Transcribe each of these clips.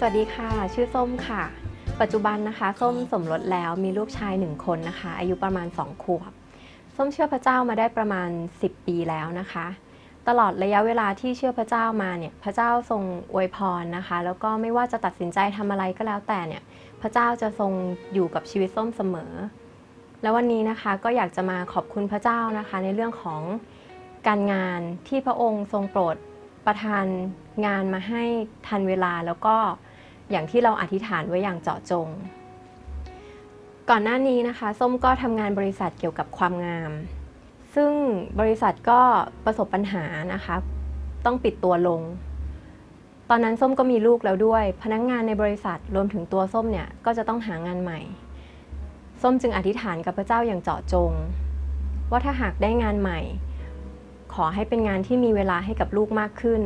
สวัสดีค่ะ ชื่อส้มค่ะ ปัจจุบันนะคะ ส้มสมรสแล้วมีลูกชายหนึ่งคนนะคะ อายุประมาณ 2 ขวบ ส้มเชื่อพระเจ้ามาได้ประมาณ 10 ปีแล้วนะคะ ตลอดระยะเวลาที่เชื่อพระเจ้ามาเนี่ย พระเจ้าทรงอวยพรนะคะ แล้วก็ไม่ว่าจะตัดสินใจทำอะไรก็แล้วแต่เนี่ย พระเจ้าจะทรงอยู่กับชีวิตส้มเสมอ แล้ววันนี้นะคะก็อยากจะมาขอบคุณพระเจ้านะคะ ในเรื่องของการงานที่พระองค์ทรงโปรดประทานงานมาให้ทันเวลาแล้วก็ อย่างที่เราอธิษฐานไว้อย่างเจาะจง ก่อนหน้านี้นะคะ ส้มก็ทำงานบริษัทเกี่ยวกับความงาม ซึ่งบริษัทก็ประสบปัญหานะคะ ต้องปิดตัวลง ตอนนั้นส้มก็มีลูกแล้วด้วย พนักงานในบริษัทรวมถึงตัวส้มเนี่ยก็จะต้องหางานใหม่ ส้มจึงอธิษฐานกับพระเจ้าอย่างเจาะจง ว่าถ้าหากได้งานใหม่ ขอให้เป็นงานที่มีเวลาให้กับลูกมากขึ้น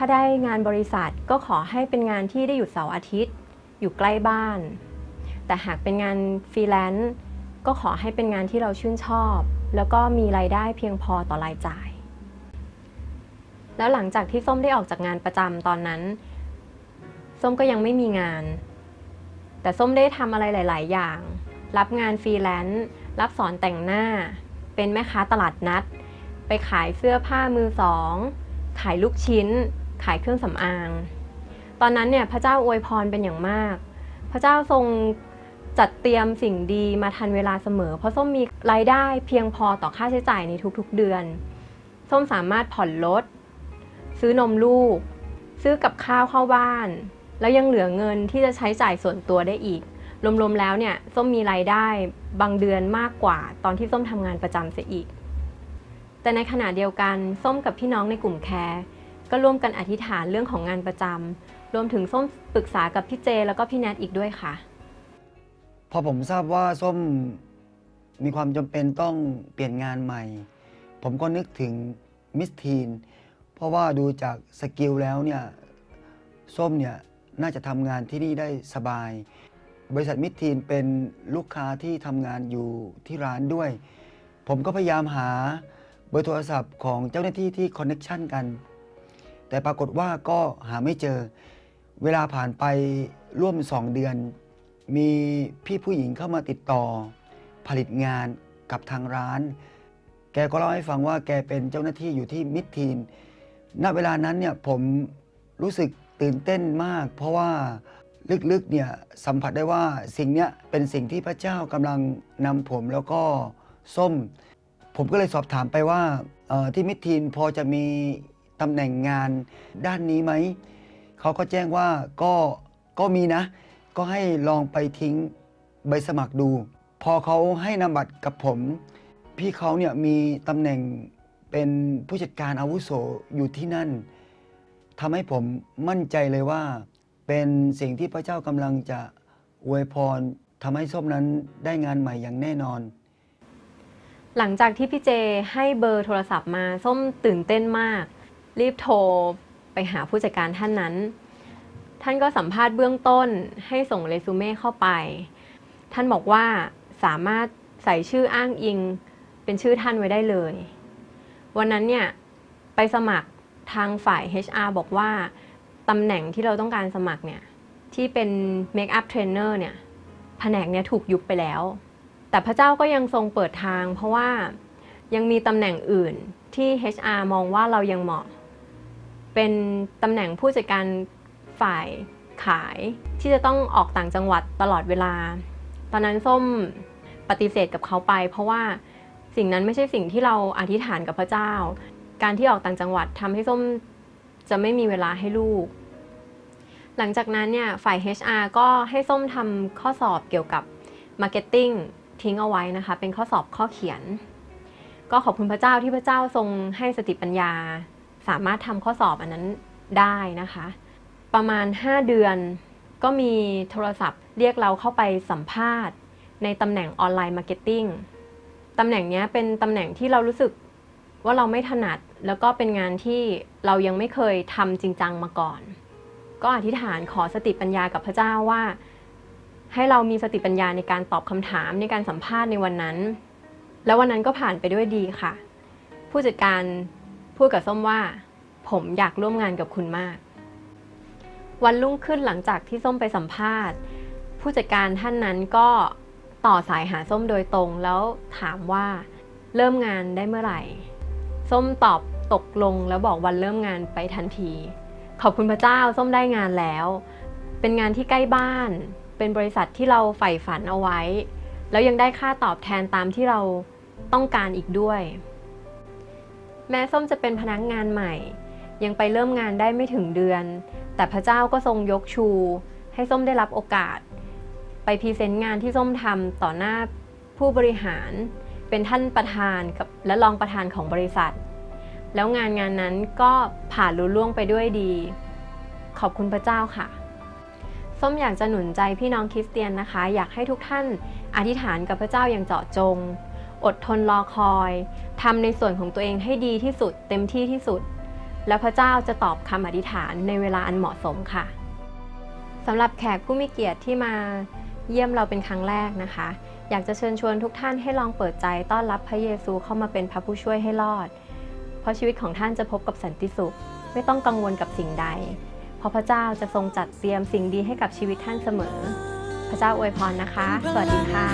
ถ้าได้งานบริษัทก็ขอให้เป็นงานที่ได้หยุดเสาร์อาทิตย์ อยู่ใกล้บ้าน แต่หากเป็นงานฟรีแลนซ์ก็ขอให้เป็นงานที่เราชื่นชอบ แล้วก็มีรายได้เพียงพอต่อรายจ่าย แล้วหลังจากที่ส้มได้ออกจากงานประจำตอนนั้น ส้มก็ยังไม่มีงาน แต่ส้มได้ทำอะไรหลาย ๆ อย่าง รับงานฟรีแลนซ์รับสอนแต่งหน้า เป็นแม่ค้าตลาดนัด ไปขายเสื้อผ้ามือสองขายลูกชิ้น ขายเครื่องสำอาง ตอนนั้นเนี่ยพระเจ้าอวยพรเป็นอย่างมาก พระเจ้าทรงจัดเตรียมสิ่งดีมาทันเวลาเสมอ เพราะส้มมีรายได้เพียงพอต่อค่าใช้จ่ายในทุกๆเดือน ส้มสามารถผ่อนรถซื้อนมลูก ซื้อกับข้าวเข้าบ้าน แล้วยังเหลือเงินที่จะใช้จ่ายส่วนตัวได้อีก รวมๆแล้วเนี่ยส้มมีรายได้บางเดือนมากกว่า ตอนที่ส้มทำงานประจำเสียอีก แต่ในขณะเดียวกันส้มกับพี่น้องในกลุ่มแคร์ ก็ร่วมกันอธิษฐานเรื่องของงานประจำรวมถึงส้มปรึกษากับพี่เจแล้วก็พี่แนทอีกด้วยค่ะ พอผมทราบว่าส้มมีความจำเป็นต้องเปลี่ยนงานใหม่ ผมก็นึกถึงมิสทีน เพราะว่าดูจากสกิลแล้วเนี่ย ส้มเนี่ย น่าจะทำงานที่นี่ได้สบาย บริษัทมิสทีนเป็นลูกค้าที่ทำงานอยู่ที่ร้านด้วย ผมก็พยายามหาเบอร์โทรศัพท์ของเจ้าหน้าที่ที่คอนเน็ชันกัน แต่ปรากฏว่าก็หาไม่เจอ เวลาผ่านไปร่วม2เดือน มีพี่ผู้หญิงเข้ามาติดต่อ ผลิตงานกับทางร้าน แกก็เล่าให้ฟังว่าแกเป็นเจ้าหน้าที่อยู่ที่มิดทีนณเวลานั้นเนี่ยผมรู้สึกตื่นเต้นมาก เพราะว่าลึกๆเนี่ยสัมผัสได้ว่าสิ่งเนี้ยเป็นสิ่งที่พระเจ้ากำลังนำผมแล้วก็ส้ม ผมก็เลยสอบถามไปว่าที่มิดทีนพอจะมี ตำแหน่งงานด้านนี้ไหม เขาก็แจ้งว่าก็ก็มีนะ ก็ให้ลองไปทิ้งใบสมัครดู พอเขาให้นามบัตรกับผม พี่เขาเนี่ยมีตำแหน่งเป็นผู้จัดการอาวุโสอยู่ที่นั่นทำให้ผมมั่นใจเลยว่า เป็นสิ่งที่พระเจ้ากำลังจะอวยพรทำให้ส้มนั้นได้งานใหม่อย่างแน่นอน หลังจากที่พี่เจให้เบอร์โทรศัพท์มาส้มตื่นเต้นมาก รีบโทรไปหาผู้จัดการท่านนั้น ท่านก็สัมภาษณ์เบื้องต้นให้ส่งเรซูเม่เข้าไป ท่านบอกว่าสามารถใส่ชื่ออ้างอิงเป็นชื่อท่านไว้ได้เลย วันนั้นเนี่ยไปสมัครทางฝ่าย HR บอกว่าตำแหน่งที่เราต้องการสมัครเนี่ยที่เป็นเมคอัพเทรนเนอร์เนี่ยแผนกเนี้ยถูกยุบไปแล้ว แต่พระเจ้าก็ยังทรงเปิดทาง เพราะว่ายังมีตำแหน่งอื่นที่ HR มองว่าเรายังเหมาะ เป็นตำแหน่งผู้จัดการฝ่ายขายที่จะต้องออกต่างจังหวัดตลอดเวลา ตอนนั้นส้มปฏิเสธกับเขาไป เพราะว่าสิ่งนั้นไม่ใช่สิ่งที่เราอธิษฐานกับพระเจ้า การที่ออกต่างจังหวัดทำให้ส้มจะไม่มีเวลาให้ลูก หลังจากนั้นเนี่ยฝ่าย HR ก็ให้ส้มทำข้อสอบเกี่ยวกับ Marketing ทิ้งเอาไว้นะคะ เป็นข้อสอบข้อเขียน ก็ขอบคุณพระเจ้าที่พระเจ้าทรงให้สติปัญญา สามารถทำข้อสอบอันนั้นได้นะคะ ประมาณ 5 เดือนก็มีโทรศัพท์เรียกเราเข้าไปสัมภาษณ์ ในตำแหน่งออนไลน์มาร์เก็ตติ้งตำแหน่งนี้เป็นตำแหน่งที่เรารู้สึกว่าเราไม่ถนัดแล้วก็เป็นงานที่เรายังไม่เคยทำจริงจังมาก่อน ก็อธิษฐานขอสติปัญญากับพระเจ้าว่า ให้เรามีสติปัญญาในการตอบคำถามในการสัมภาษณ์ในวันนั้น แล้ววันนั้นก็ผ่านไปด้วยดีค่ะ ผู้จัดการ พูดกับส้มว่า ผมอยากร่วมงานกับคุณมาก วันรุ่งขึ้นหลังจากที่ส้มไปสัมภาษณ์ ผู้จัดการท่านนั้นก็ต่อสายหาส้มโดยตรงแล้วถามว่าเริ่มงานได้เมื่อไหร่ ส้มตอบตกลงแล้วบอกวันเริ่มงานไปทันที ขอบคุณพระเจ้าส้มได้งานแล้ว เป็นงานที่ใกล้บ้าน เป็นบริษัทที่เราใฝ่ฝันเอาไว้ แล้วยังได้ค่าตอบแทนตามที่เราต้องการอีกด้วย แม้ส้มจะเป็นพนักงานใหม่ ยังไปเริ่มงานได้ไม่ถึงเดือน แต่พระเจ้าก็ทรงยกชู ให้ส้มได้รับโอกาส ไปพรีเซนต์งานที่ส้มทำต่อหน้าผู้บริหาร เป็นท่านประธานกับและรองประธานของบริษัท แล้วงานงานนั้นก็ผ่านลุล่วงไปด้วยดี ขอบคุณพระเจ้าค่ะส้มอยากจะหนุนใจพี่น้องคริสเตียนนะคะ อยากให้ทุกท่านอธิษฐานกับพระเจ้าอย่างเจาะจง อดทนรอคอยทำในส่วนของตัวเองให้ดีที่สุด เต็มที่ที่สุด แล้วพระเจ้าจะตอบคำอธิษฐานในเวลาอันเหมาะสมค่ะสำหรับแขกผู้มีเกียรติที่มาเยี่ยมเราเป็นครั้งแรกนะคะ อยากจะเชิญชวนทุกท่านให้ลองเปิดใจต้อนรับพระเยซูเข้ามาเป็นพระผู้ช่วยให้รอด เพราะชีวิตของท่านจะพบกับสันติสุข ไม่ต้องกังวลกับสิ่งใด เพราะพระเจ้าจะทรงจัดเตรียมสิ่งดีให้กับชีวิตท่านเสมอ พระเจ้าอวยพรนะคะ สวัสดีค่ะ